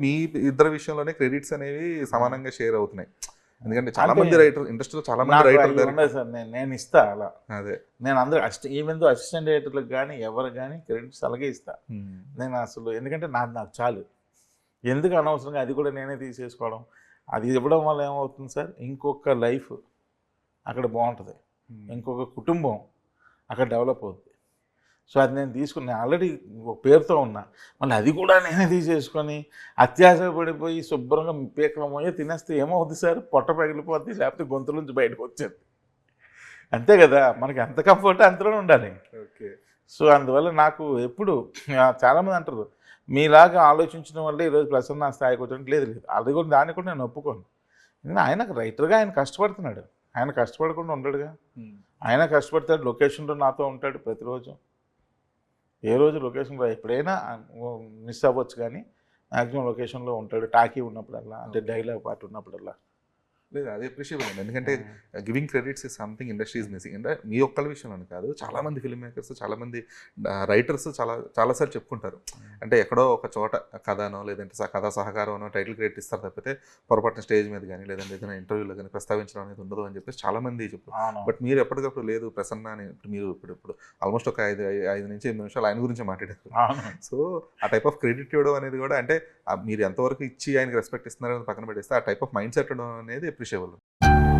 మీ ఇద్దరు విషయంలోనే క్రెడిట్స్ అనేవి సమానంగా షేర్ అవుతున్నాయి. ఎందుకంటే చాలా మంది రైటర్ ఇండస్ట్రీలో చాలా మంది నాకు రైటర్ అవి ఉండదు సార్ నేను నేను ఇస్తా అలా. అదే. నేను అందరూ అసిస్ట్ ఈవెన్ అసిస్టెంట్ ఎడిటర్లకు కానీ ఎవరు కానీ క్రెడిట్స్ అలాగే ఇస్తా. నేను అసలు ఎందుకంటే నాకు నాకు చాలు. ఎందుకు అనవసరంగా అది కూడా నేనే తీసేసుకోవడం? అది ఇవ్వడం వల్ల ఏమవుతుంది సార్? ఇంకొక లైఫ్ అక్కడ బాగుంటుంది. ఇంకొక కుటుంబం అక్కడ డెవలప్ అవుతుంది సో అది నేను తీసుకుని ఆల్రెడీ ఒక పేరుతో ఉన్నా. మళ్ళీ అది కూడా నేనే తీసేసుకొని అత్యాశ పడిపోయి శుభ్రంగా పీకల పోయి తినేస్తే ఏమవుతుంది సార్? పొట్ట పగిలిపోద్ది లేకపోతే గొంతు నుంచి బయటకు వచ్చేది. అంతే కదా మనకి ఎంత కంఫర్ట్ అంతలోనే ఉండాలి. ఓకే. సో అందువల్ల నాకు ఎప్పుడు చాలామంది అంటారు మీలాగా ఆలోచించడం వల్ల ఈరోజు ప్రసన్న నా స్థాయికి వచ్చాడు లేదు లేదు. అది కూడా దాన్ని కూడా నేను ఒప్పుకోను. ఎందుకంటే ఆయన రైటర్గా ఆయన కష్టపడుతున్నాడు. ఆయన కష్టపడకుండా ఉండడుగా. ఆయన కష్టపడతాడు లొకేషన్లో నాతో ఉంటాడు ప్రతిరోజు. ఏ రోజు లొకేషన్లో ఎప్పుడైనా మిస్ అవ్వచ్చు కానీ మ్యాక్సిమం లొకేషన్లో ఉంటాడు. టాకీ ఉన్నప్పుడల్లా అంటే డైలాగ్ పార్ట్ ఉన్నప్పుడల్లా. లేదు అది అప్రిషియబుల్ అండి. ఎందుకంటే giving credits is something industry is missing అంటే మీ ఒక్కల విషయంలో కాదు చాలా మంది ఫిల్మ్ మేకర్స్ చాలా మంది రైటర్స్ చాలా చాలాసార్లు చెప్పుకుంటారు. అంటే ఎక్కడో ఒక చోట కథనో లేదంటే కథా సహకారం టైటిల్ క్రెడిట్ ఇస్తారు తప్పితే పొరపాటున స్టేజ్ మీద కానీ లేదంటే ఏదైనా ఇంటర్వ్యూలో కానీ ప్రస్తావించడం అనేది ఉండదు అని చెప్పేసి చాలా మంది చెప్పారు అవును బట్ మీరు ఎప్పటికప్పుడు లేదు ప్రసన్న అని ఇప్పుడు మీరు ఇప్పుడు ఇప్పుడు ఆల్మోస్ట్ ఒక ఐదు ఐదు నుంచి ఎనిమిది నిమిషాలు ఆయన గురించి మాట్లాడారు. సో ఆ టైప్ ఆఫ్ క్రెడిట్ ఇవ్వడం అనేది కూడా అంటే మీరు ఎంతవరకు ఇచ్చి ఆయనకి రెస్పెక్ట్ ఇస్తున్నారని పక్కన పెట్టేస్తే ఆ టైప్ ఆఫ్ మైండ్ సెట్ ఉండడం అనేది అప్రిషియబుల్